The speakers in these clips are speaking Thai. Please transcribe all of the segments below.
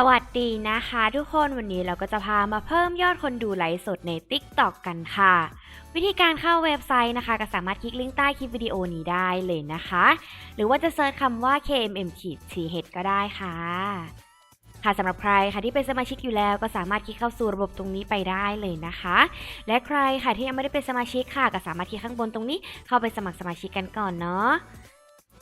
สวัสดีนะคะทุกคนวันนี้เราก็จะพามาเพิ่มยอดคนดูไลฟ์สดใน TikTok กันค่ะ วิธีการเข้าเว็บไซต์นะคะ ก็สามารถคลิกลิงก์ใต้คลิปวิดีโอนี้ได้เลยนะคะ หรือว่าจะเซิร์ชคำว่า KMM ขีด TH ก็ได้ค่ะ ค่ะสำหรับใครค่ะที่เป็นสมาชิกอยู่แล้วก็สามารถคลิกเข้าสู่ระบบตรงนี้ไปได้เลยนะคะ และใครค่ะที่ยังไม่ได้เป็นสมาชิกค่ะ ก็สามารถคลิกข้างบนตรงนี้เข้าไปสมัครสมาชิกกันก่อนเนาะ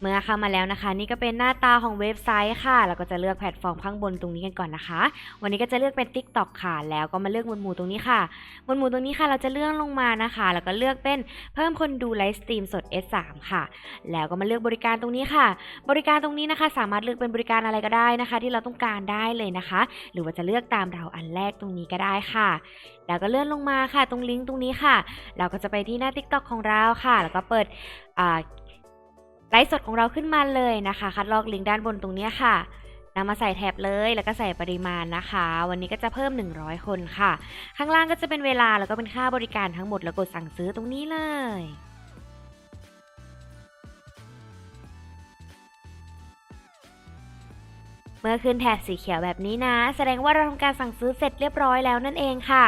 เมื่อเข้ามาแล้วนะคะ นี่ก็เป็นหน้าตาของเว็บไซต์ค่ะ แล้วก็จะเลือกแพลตฟอร์มข้างบนตรงนี้กันก่อนนะคะ วันนี้ก็จะเลือกเป็น TikTok ค่ะ แล้วก็มาเลือกหมวดหมู่ตรงนี้ค่ะ หมวดหมู่ตรงนี้ค่ะ เราจะเลื่อนลงมานะคะ แล้วก็เลือกเป็นเพิ่มคนดูไลฟ์สตรีมสด S3 ค่ะ แล้วก็มาเลือกบริการตรงนี้ค่ะ บริการตรงนี้นะคะ สามารถเลือกเป็นบริการอะไรก็ได้นะคะ ที่เราต้องการได้เลยนะคะ หรือว่าจะเลือกตามเราอันแรกตรงนี้ก็ได้ค่ะ แล้วก็เลื่อนลงมาค่ะ ตรงลิงก์ตรงนี้ค่ะ เราก็จะไปที่หน้า TikTok ของเราค่ะ แล้วก็เปิด ไลฟ์สดของเราขึ้นมาเลยนะคะ คัดลอกลิงก์ด้านบนตรงนี้ค่ะนำมาใส่แท็บเลยแล้วก็ใส่ปริมาณนะคะ วันนี้ก็จะเพิ่ม 100 คนค่ะ ข้างล่างก็จะเป็นเวลาแล้วก็เป็นค่าบริการทั้งหมดแล้วกดสั่งซื้อตรงนี้เลยเมื่อขึ้นแถบสีเขียวแบบนี้นะ แสดงว่าเราทำการสั่งซื้อเสร็จเรียบร้อยแล้วนั่นเองค่ะ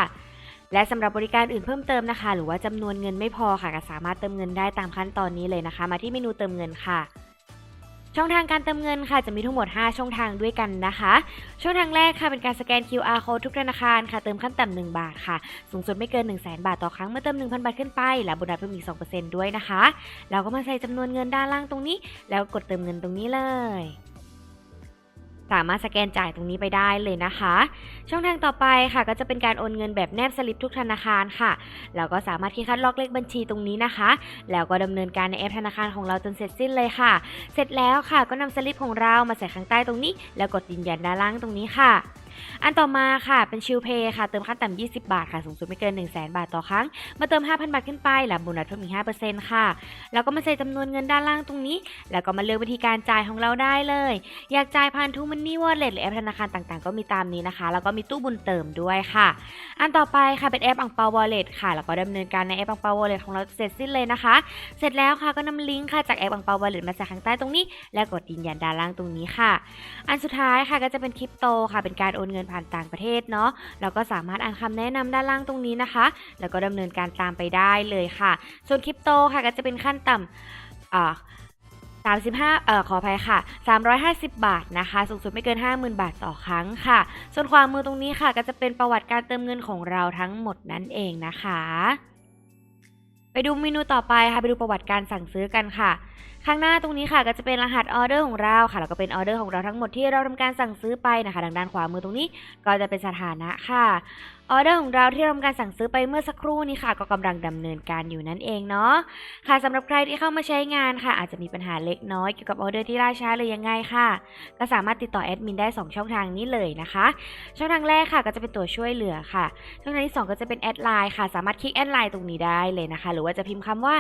และสำหรับบริการอื่นเพิ่มเติมนะคะ หรือว่าจำนวนเงินไม่พอค่ะก็สามารถเติมเงินได้ตามขั้นตอนนี้เลยนะคะ มาที่เมนูเติมเงินค่ะช่องทางการเติมเงินค่ะจะมีทั้งหมด 5 ช่องทางด้วยกันนะคะ ช่องทางแรกค่ะเป็นการสแกน QR code ทุกธนาคารค่ะเติมขั้นต่ำ1บาทค่ะ สูงสุดไม่เกิน 1 0 0 0 0แบาทต่อครั้งเมื่อเติม 1,000 บาทขึ้นไป และโบนัสเพิ่มอีก 2%ด้วยนะคะ เราก็มาใส่จำนวนเงินด้านล่างตรงนี้ แล้วกดเติมเงินตรงนี้เลย สามารถสแกนจ่ายตรงนี้ไปได้เลยนะคะ ช่องทางต่อไปค่ะก็จะเป็นการโอนเงินแบบแนบสลิปทุกธนาคารค่ะแล้วก็สามารถคลิกคัดลอกเลขบัญชีตรงนี้นะคะ แล้วก็ดำเนินการในแอปธนาคารของเราจนเสร็จสิ้นเลยค่ะ เสร็จแล้วค่ะก็นำสลิปของเรามาใส่ข้างใต้ตรงนี้ แล้วกดยืนยันด้านล่างตรงนี้ค่ะ อันต่อมาค่ะเป็นชิลเพย์ค่ะเติมขั้นต่ำ20 บาทค่ะสูงสุดไม่เกิน 1 0 0 0 0แบาทต่อครั้งมาเติม 5,000 บาทขึ้นไปแล้วโบนัสเพิ่มอีก5%ค่ะ แล้วก็มาใส่จำนวนเงินด้านล่างตรงนี้ แล้วก็มาเลือกวิธีการจ่ายของเราได้เลย อยากจ่ายผ่านทูมันนี่วอลเล็ตหรือแอปธนาคารต่างๆ ก็มีตามนี้นะคะ แล้วก็มีตู้บุญเติมด้วยค่ะ อันต่อไปค่ะเป็นแอปอังเปาวอลเล็ตค่ะแล้วก็ดำเนินการในแอปอังเปาวอลเล็ตของเราเสร็จสิ้นเลยนะคะ เสร็จแล้วค่ะก็นำลิงก์ค่ะจากแอปอังเปาวอลเล็ตมาใส่ข้างใต้ตรงนี้ แล้วกดยืนยันด้านล่างตรงนี้ค่ะ อันสุดท้ายค่ะก็จะเป็นคริปโตค่ะเป็นการโอนเงินผ่านต่างประเทศเนาะเราก็สามารถอ่านคำแนะนำด้านล่างตรงนี้นะคะ แล้วก็ดำเนินการตามไปได้เลยค่ะ ส่วนคริปโตค่ะก็จะเป็นขั้นต่ำอ่า35เอ่อขออภัยค่ะ 350 บาทนะคะ สูงสุดไม่เกิน 50,000 บาทต่อครั้งค่ะ ส่วนความมือตรงนี้ค่ะ ก็จะเป็นประวัติการเติมเงินของเราทั้งหมดนั่นเองนะคะ ไปดูเมนูต่อไปค่ะ ไปดูประวัติการสั่งซื้อกันค่ะข้างหน้าตรงนี้ค่ะก็จะเป็นรหัสออเดอร์ของเราค่ะแล้วก็เป็นออเดอร์ของเราทั้งหมดที่เราทำการสั่งซื้อไปนะคะทางด้านขวามือตรงนี้ก็จะเป็นสถานะค่ะออเดอร์ของเราที่เราทำการสั่งซื้อไปเมื่อสักครู่นี้ค่ะ ก็กำลังดำเนินการอยู่นั่นเองเนาะค่ะสำหรับใครที่เข้ามาใช้งานค่ะ อาจจะมีปัญหาเล็กน้อยเกี่ยวกับออเดอร์ที่ล่าช้าเลยยังไงค่ะ ก็สามารถติดต่อแอดมินได้ 2 ช่องทางนี้เลยนะคะ ช่องทางแรกค่ะ ก็จะเป็นตัวช่วยเหลือค่ะ ช่องทางที่ 2 ก็จะเป็นแอดไลน์ค่ะ สามารถคลิกแอดไลน์ตรงนี้ได้เลยนะคะ หรือว่าจะพิมพ์คำว่า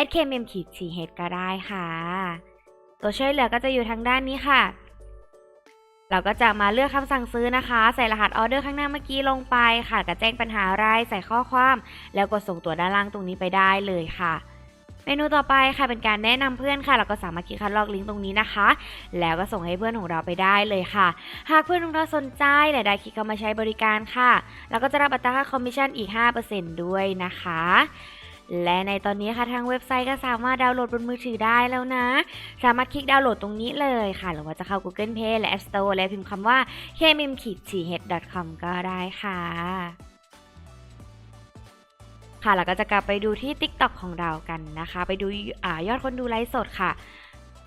a d k m m ขีดก็ได้ค่ะตัวช่วยเหลือก็จะอยู่ทางด้านนี้ค่ะ เราก็จะมาเลือกคำสั่งซื้อนะคะ ใส่รหัสออเดอร์ข้างหน้าเมื่อกี้ลงไปค่ะก็แจ้งปัญหาอะไรใส่ข้อความ แล้วกดส่งตัวด้านล่างตรงนี้ไปได้เลยค่ะเมนูต่อไปค่ะเป็นการแนะนำเพื่อนค่ะ เราก็สามารถคลิกคัดลอกลิงก์ตรงนี้นะคะ แล้วก็ส่งให้เพื่อนของเราไปได้เลยค่ะ หากเพื่อนของเราสนใจและได้คลิกเข้ามาใช้บริการค่ะ เราก็จะรับอัตราค่าคอมมิชชั่นอีก 5%ด้วยนะคะ และในตอนนี้ค่ะทางเว็บไซต์ก็สามารถดาวน์โหลดบนมือถือได้แล้วนะ สามารถคลิกดาวน์โหลดตรงนี้เลยค่ะ หรือว่าจะเข้า Google Play และ App Store และพิมพ์คำว่า kmim-th.com ก็ได้ค่ะค่ะแล้วก็จะกลับไปดูที่ TikTok ของเรากันนะคะ ไปดูอายอดคนดูไลฟ์สดค่ะ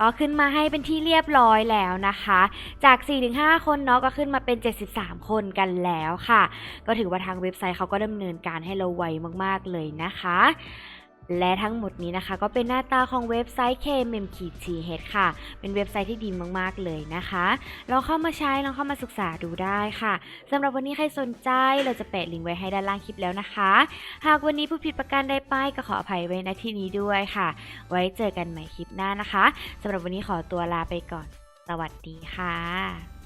ก็ขึ้นมาให้เป็นที่เรียบร้อยแล้วนะคะ จาก 4-5 คนเนาะก็ขึ้นมาเป็น 73 คนกันแล้วค่ะ ก็ถือว่าทางเว็บไซต์เขาก็ดำเนินการให้เราไวมาก ๆ เลยนะคะ และทั้งหมดนี้นะคะก็เป็นหน้าตาของเว็บไซต์ KMM-TH ค่ะ เป็นเว็บไซต์ที่ดีมากๆเลยนะคะลองเข้ามาใช้ลองเข้ามาศึกษาดูได้ค่ะสำหรับวันนี้ใครสนใจเราจะแปะลิงก์ไว้ให้ด้านล่างคลิปแล้วนะคะ หากวันนี้ผู้ผิดประการใดไปก็ขออภัยไว้ณที่นี้ด้วยค่ะ ไว้เจอกันใหม่คลิปหน้านะคะสำหรับวันนี้ขอตัวลาไปก่อน สวัสดีค่ะ